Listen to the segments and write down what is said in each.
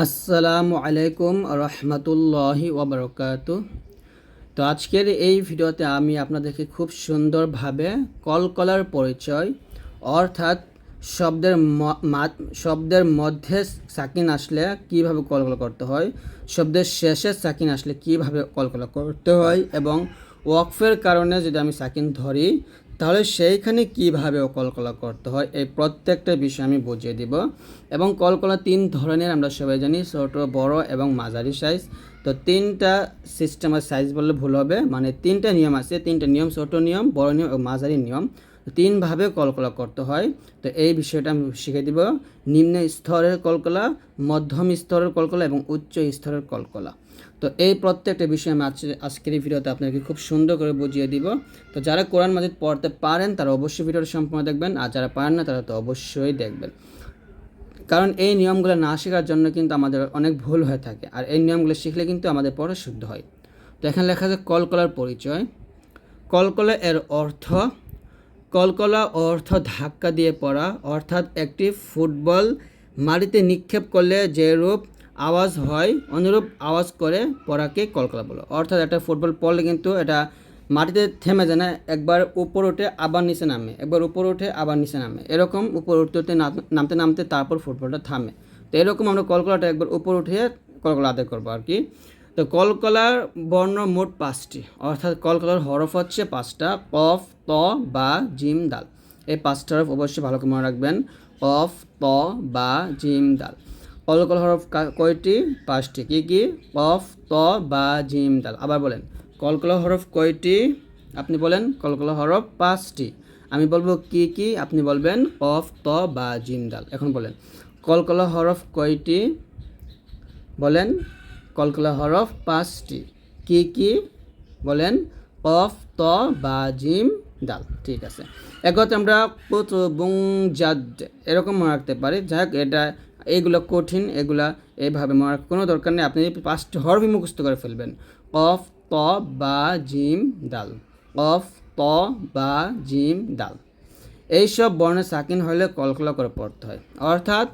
আসসালামু আলাইকুম রহমতুল্লাহি ওবরকাত। তো আজকের এই ভিডিওতে আমি আপনাদেরকে খুব সুন্দরভাবে কলকলার পরিচয়, অর্থাৎ শব্দের শব্দের মধ্যে সাকিন আসলে কীভাবে কলকলা করতে হয়, শব্দের শেষে সাকিন আসলে কীভাবে কলকলা করতে হয় এবং ওয়াকফের কারণে যদি আমি সাকিন ধরি তাহলে সেইখানে কীভাবে কলকলা করতে হয়, এই প্রত্যেকটা বিষয় আমি বুঝিয়ে দিব। এবং কলকলা তিন ধরনের আমরা সবাই জানি, ছোট, বড় এবং মাঝারি সাইজ তো তিনটা সিস্টেমের সাইজ বললে ভুল হবে মানে তিনটা নিয়ম আছে, তিনটা নিয়ম, ছোট নিয়ম, বড় নিয়ম এবং মাঝারি নিয়ম। তিনভাবে কলকলা করতে হয়। তো এই বিষয়টা আমি শিখে দিব, নিম্ন স্তরের কলকলা, মধ্যম স্তরের কলকলা এবং উচ্চ স্তরের কলকলা। তো এই প্রত্যেকটা বিষয় আমি আজকের এই ভিডিওতে আপনাকে খুব সুন্দর করে বুঝিয়ে দিব। তো যারা কোরআন মাজিদ পড়তে পারেন, তারা অবশ্যই ভিডিওটা সম্পূর্ণ দেখবেন, আর যারা পারেন না, তারা তো অবশ্যই দেখবেন। কারণ এই নিয়মগুলো না শেখার জন্য কিন্তু আমাদের অনেক ভুল হয়ে থাকে, আর এই নিয়মগুলো শিখলে কিন্তু আমাদের পড়া শুদ্ধ হয়। তো এখানে লেখা আছে, কলকলার পরিচয়। কলকলা এর অর্থ, কলকলা অর্থ ধাক্কা দিয়ে পড়া, অর্থাৎ একটি ফুটবল মাটিতে নিক্ষেপ করলে যে রূপ আওয়াজ হয়, অনুরূপ আওয়াজ করে পড়াকে কলকলা বলো। অর্থাৎ একটা ফুটবল পড়লে কিন্তু এটা মাটিতে থেমে যায় না, একবার উপর উঠে আবার নিচে নামে, একবার উপর উঠে আবার নিচে নামে। এরকম উপর উঠতে নামতে নামতে তারপর ফুটবলটা থামে। তো এরকম আমরা কলকলাটা একবার উপর উঠে কলকলা আদায় করব আর কি। তো কলকলার বর্ণ মোট পাঁচটি, অর্থাৎ কলকলার হরফ হচ্ছে পাঁচটা কফ ত, বা, জিম, দাল। এই পাঁচটা হরফ অবশ্যই ভালো করে মনে রাখবেন। কফ ত, বা, জিম, দাল। কলকল হরফ কয়টি? পাঁচটি। কি কি? কফ, ত, বা, জিম দাল আবার বলেন। কলকলা হরফ কয়টি? আপনি বলেন কলকলা হরফ পাঁচটি। আমি বলব কি কি? আপনি বলবেন কফ, ত, বা, জিম দাল এখন বলেন। কলকলা হরফ কয়টি? বলেন কলকলা হরফ পাঁচটি। কি কি? বলেন কফ, ত, বা, জিম ডাল ঠিক আছে। একথা আমরা কুতুবুং জাদ এরকম রাখতে পারি। যাই হোক, এটা এইগুলো কঠিন, এগুলা এইভাবে রাখার কোনো দরকার নেই। আপনি পাঁচটি হরফই মুখস্থ করে ফেলবেন। কফ, ত, বা, জিম, দাল। কফ, ত, বা, জিম, দাল। এইসব বর্ণে সাকিন হলে কলকলা করে পড়তে হয়। অর্থাৎ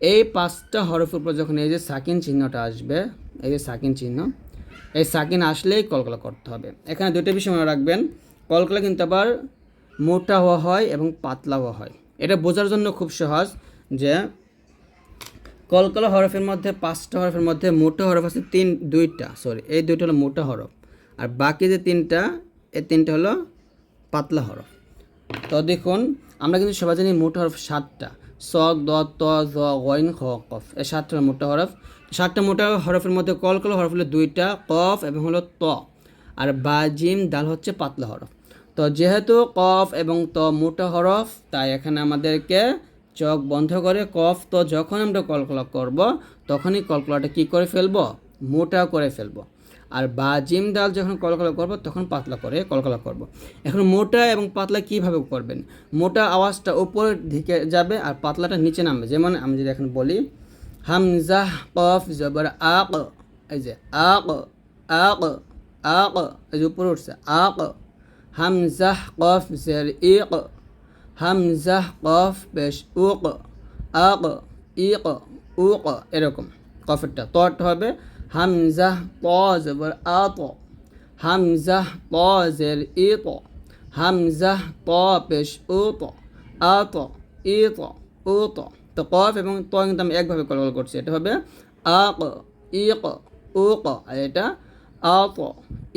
এই পাঁচটা হরফের উপর যখন এই যে সাকিন চিহ্নটা আসবে, এই যে সাকিন চিহ্ন, এই সাকিন আসলেই কলকলা করতে হবে। এখানে দুটো বিষয় মনে রাখবেন। কলকলা কিন্তু আবার মোটা হওয়া হয় এবং পাতলা হওয়া হয়। এটা বোঝার জন্য খুব সহজ যে কলকলা হরফের মধ্যে পাঁচটা হরফের মধ্যে মোটা হরফ আছে, তিন, দুইটা সরি এই দুইটা হলো মোটা হরফ। আর বাকি যে তিনটা, এই তিনটা হলো পাতলা হরফ। তো দেখুন, আমরা কিন্তু সবাই জানি মোটা হরফ সাতটা। স দ ত, জ, গইন, খ, কফ, এই সাতটা মোটা হরফ। সাতটা মোটা হরফের মধ্যে কলকলা হরফ হলো দুইটা, কফ এবং হলো ত। আর বা, জিম, দাল হচ্ছে পাতলা হরফ। তো যেহেতু কফ এবং ত মোটা হরফ, তাই এখানে আমাদেরকে চোখ বন্ধ করে কফ তো যখন আমরা কলকলা করব, তখনই কলকলাটা কি করে ফেলব? মোটা করে ফেলব। আর বা জিম ডাল যখন কলকলা করব, তখন পাতলা করে কলকলা করব। এখন মোটা এবং পাতলা কীভাবে করবেন? মোটা আওয়াজটা উপরের দিকে যাবে আর পাতলাটা নিচে নামবে। যেমন আমি যদি এখন বলি হামজাহ কফ জবর আক, এই যে আক আক আক, এই যে উপরে উঠছে, আক হামজাহ কফ জের ইক হামজাহ কফ পেশ উক আক ইক উক এরকম। কফেরটা তট হবে। হামজাহ ত জবর আত হামজাহ ত জের ইত হামজাহ ত পেশ উত আত ইত উত তো কফ এবং ত কিন্তু আমি একভাবে কলকল করছি। এটা হবে আক ইক উক আর এটা আত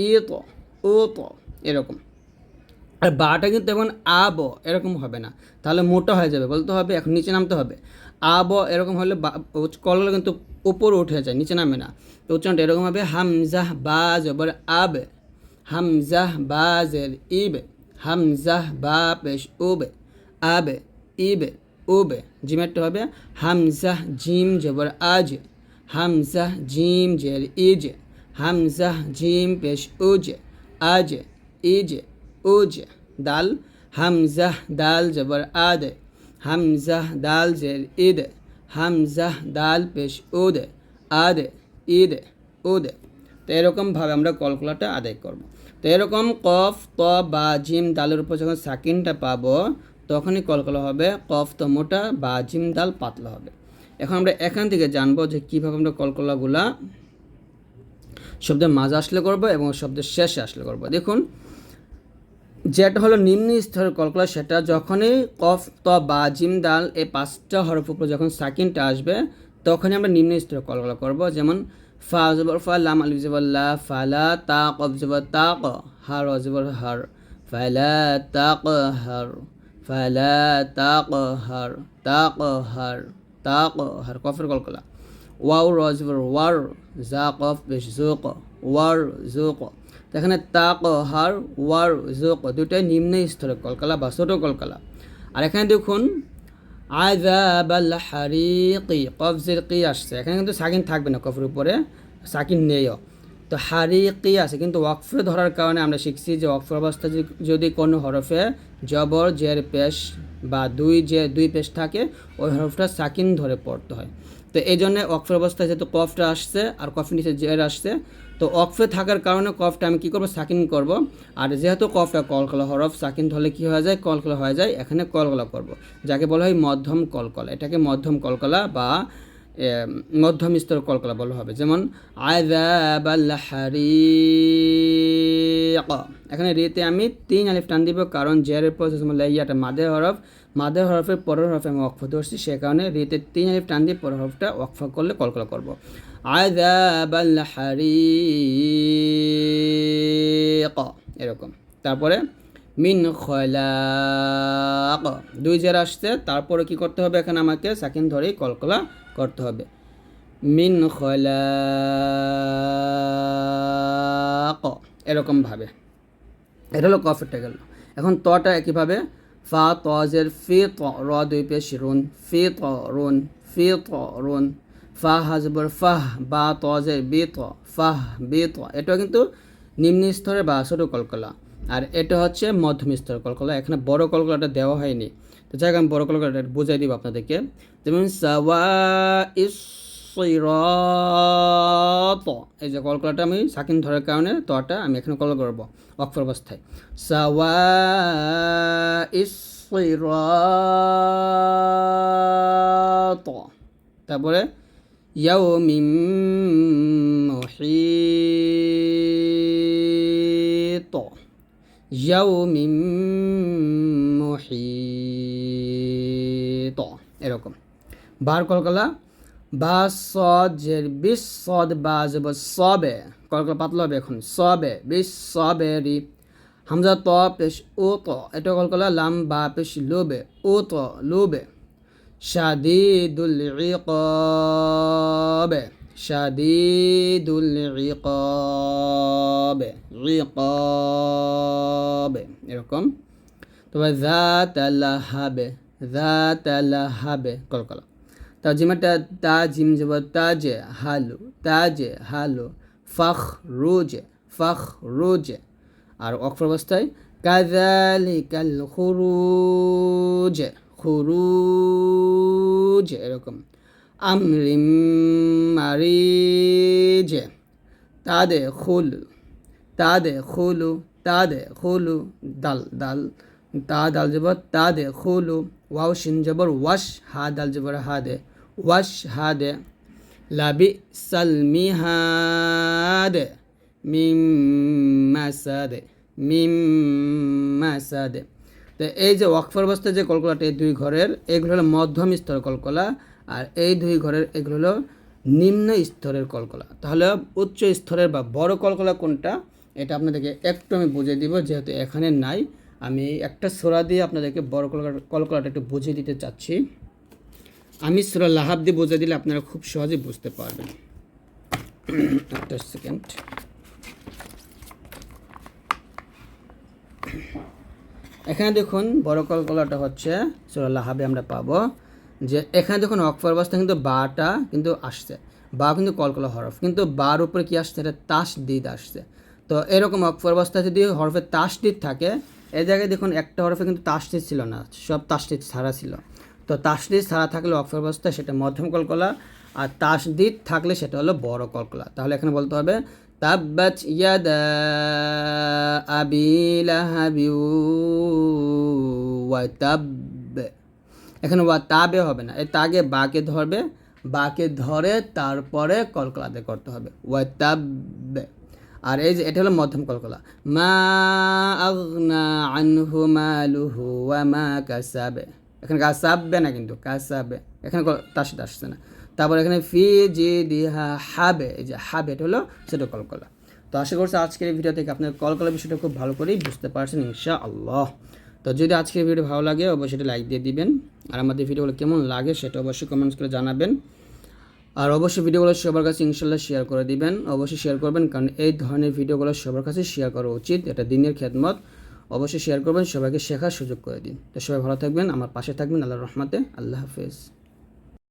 ইত উত এরকম। আর বাটা কিন্তু এখন আব এরকম হবে না। তাহলে মোটা হয়ে যাবে, বলতে হবে এখন নিচে নামতে হবে। আব এরকম হলে কলগুলো কিন্তু উপরে উঠে যায়, নিচে নামে না। তো উচ্চারণটা এরকম হবে, হামজাহ বা জবর আব, হামজাহ বা জের ইবে, হামজাহ বা পেশ উবে, আবে, ইবে, উবে। জিমেরটা হবে, হামজাহ জিম জবর আজ, হামজাহ জিম, জের ইজ, হামজাহ জিম, পেশ উজ, আজ, ইজ। উজ, দাল, হামজাহ, দাল, জবর, আদ, হামজাহ, দাল, জের, ইদ, হামজাহ, দাল, পেশ, উদ, আদ, ইদ, উদ। তো এরকমভাবে আমরা কলকলাটা আদায় করব। তো এরকম কফ, ত, বা, জিম, দালের উপর যখন সাকিনটা পাবো, তখনই কলকলা হবে কফ, তো, মোটা, বা, জিম, দাল পাতলা হবে। এখন আমরা এখান থেকে জানব যে কীভাবে আমরা কলকলাগুলা শব্দের মাঝে আসলে করব এবং শব্দের শেষে আসলে করব। দেখুন যেটা হলো নিম্ন স্তরের কলকলা সেটা যখনই কফ ত বা জিম দাল এই পাঁচটা হরফ উপর যখন সাকিনটা আসবে, তখনই আমরা নিম্ন স্তরের কলকলা করব। যেমন, ফা জবর ফা, লাম আলিফ জবর লা ফালা তা, কফ জবর তা, ক, হার অজবর হার ফালা তা, ক, হার ফালা তা, ক, হার, তা, ক, হার, তা, ক, হার, কফের কলকলা। ওয়াও রজবর ওয়ার, জা, কফ, বেশ জোক ওয়ার জোক এখানে তাক, হার, ওয়ার, জোক দুটাই নিম্ন স্তরের কলকালা বা ছোট কলকালা। আর এখানে দেখুন আজাবাল হারিকি, কফজের কি আসছে? এখানে কিন্তু সাকিন থাকবে না কফের উপরে, সাকিন নেইও। তো হারিকি আছে, কিন্তু ওয়াকফে ধরার কারণে আমরা শিখছি যে ওয়াকফের অবস্থা যদি কোনো হরফে জবর, জের, পেশ বা দুই যে, দুই পেশ থাকে, ওই হরফটা সাকিন ধরে পড়তে হয়। তো এই জন্য অক্ফের অবস্থায় যেহেতু কফটা আসছে আর কফের নিচে জের আসছে, তো অক্ফে থাকার কারণে কফটা আমি কী করব? সাকিন করব। আর যেহেতু কফটা কলকলা হরফ, সাকিন ধরলে কী হয়ে যায়? কলকলা হয়ে যায়। এখানে কলকলা করব। যাকে বলা হয় মধ্যম কলকলা। এটাকে মধ্যম কলকলা বা মধ্যম স্তর কলকলা বলা হবে। যেমন এখানে রেতে আমি তিন আলিফ টান দিব, কারণ জেরের পর লাইয়াটা মাদের হরফ। মাদের হরফের পরের হরফে আমি অক্ফ ধরছি, সে কারণে রেতে তিন আলিফ টান দিয়ে পরের হরফটা অক্ফ করলে কলকলা করব। হারিক এরকম। তারপরে মিন খলাক। দুই জের আসছে, তারপরে কি করতে হবে এখানে আমাকে? সাকিন ধরেই কলকলা করতে হবে। মিন খলাক। এরকমভাবে এটা হলো কফেরটা গেল এখন তটা একইভাবে। ফা তজের ফি, ত, র, দুই পেশ, রুন। ফি, ত, রুন। ফি, ত, রুন। ফা হাজবর ফাহ, বা তজের বি, ত, ফাহ, বি, ত। এটা কিন্তু নিম্ন স্তরে বা ছোটো কলকলা। আর এটা হচ্ছে মধ্যম স্তরের কলকলা। এখানে বড় কলকলাটা দেওয়া হয়নি। তো যাই আমি বড় কলকলাটা বুঝাই দিব আপনাদেরকে। যেমন সাওয়া এই যে কলকলাটা আমি সাকিন ধরার কারণে তটা আমি এখানে কল করব অক্ষর অবস্থায় সাওয়া তারপরে ইয়াও মিম মিম মহিত এরকম। বার কলকলা বা সদ জের বিশ সদ বা যাব সবে কলকলা পাতলা হবে এখন, সবে, বিশ সবে রি হামজা ত পেশ ও ত, এটা কলকলা লাম বা পেশ লোবে, ও ত লোবে। শাদিদুল ইকাবে। শাদিদুল ইকাবে ইকাবে এরকম। তবে জাত লাহাবে জাত লাহাবে কলকলা তর্জিমাটা তা জিম যাব তাজে হালু তাজে হালু, ফখ রোজে ফখ রোজে। আর অক্ষর অবস্থায় কাজালিকাল খুরুজে খুরুজে, এরকম। আমরিম মারিজে তাদে খুলু তাদে খুলু তাদে খুলু দাল দাল, তা, দাল জবর তাদে খুলু ওয়াও, শিন জবর, ওয়াশ, হা, দাল জবর, হা, দে, ওয়াশ, হা, দে, লাবি সালমিহাদে মিম মাসাদে মিম মাসাদে তো এই যে ওয়াকফর অবস্থায় যে কলকলাটা এই দুই ঘরের, এগুলো হলো মধ্যম স্তরের কলকলা। আর এই দুই ঘরের এগুলো হলো নিম্ন স্তরের কলকলা। তাহলে উচ্চ স্তরের বা বড় কলকলা কোনটা? এটা আপনাদেরকে একটু আমি বুঝিয়ে দিব, যেহেতু এখানে নাই। আমি একটা সোরা দিয়ে আপনাদেরকে বড় কলকলা কলকলাটা একটু বুঝিয়ে দিতে চাচ্ছি। আমি সোরা লাহাব দিয়ে বুঝিয়ে দিলে আপনারা খুব সহজে বুঝতে পারবেন। একটা সেকেন্ড। এখানে দেখুন বড় কলকলাটা হচ্ছে সোরা লাহাবে আমরা পাবো। যে এখানে দেখুন অক্ষর অবস্থা কিন্তু বাটা কিন্তু আসছে। বা কিন্তু কলকলা হরফ। কিন্তু বার উপরে কী আসছে? এটা তাস দিদ আসছে। তো এরকম অক্ষর অবস্থা যদি হরফে তাস দিদ থাকে এই জায়গায় দেখুন একটা হরফে কিন্তু তাস তাসদিদ ছিল না। সব তাসদিদ ছাড়া ছিল। তো তাস তাসদিদ ছাড়া থাকলে অক্ষর অবস্থা সেটা মধ্যম কলকলা, আর তাসদিদ থাকলে সেটা হলো বড় কলকলা। তাহলে এখানে বলতে হবে, তাব্বাত ইয়াদা আবি লাহাবি ওয়া তাব এখানে ওয়া তাবে হবে না। এই তাগে বাকে ধরবে, বাকে ধরে তারপরে কলকলাতে করতে হবে। ওয়াতাব্বে আর এই যে, এটা হলো মধ্যম কলকলা। মা আনহু মালুহু ওয়া মা কাসাবে। এখানে কাসাবে না কিন্তু, কাসাবে। এখানে তার সাথে আসছে না। তারপর এখানে ফি জি দিহা হাবে। এই যে হাবে, এটা হলো সেটা কলকলা। তো আশা করছি আজকের এই ভিডিও থেকে আপনার কলকলা বিষয়টা খুব ভালো করেই বুঝতে পারছেন ইনশা আল্লাহ তো যদি আজকের ভিডিও ভালো লাগে, অবশ্যই লাইক দিয়ে দিবেন। আর আমাদের ভিডিওগুলো কেমন লাগে সেটা অবশ্যই কমেন্টস করে জানাবেন। আর অবশ্যই ভিডিওগুলো সবার কাছে ইনশাল্লাহ শেয়ার করে দিবেন। অবশ্যই শেয়ার করবেন কারণ এই ধরনের ভিডিওগুলো সবার কাছে শেয়ার করা উচিত। এটা দিনের খেদমত। অবশ্যই শেয়ার করবেন, সবাইকে শেখার সুযোগ করে দিন। তো সবাই ভালো থাকবেন, আমার পাশে থাকবেন আল্লাহ রহমতে। আল্লাহ হাফেজ।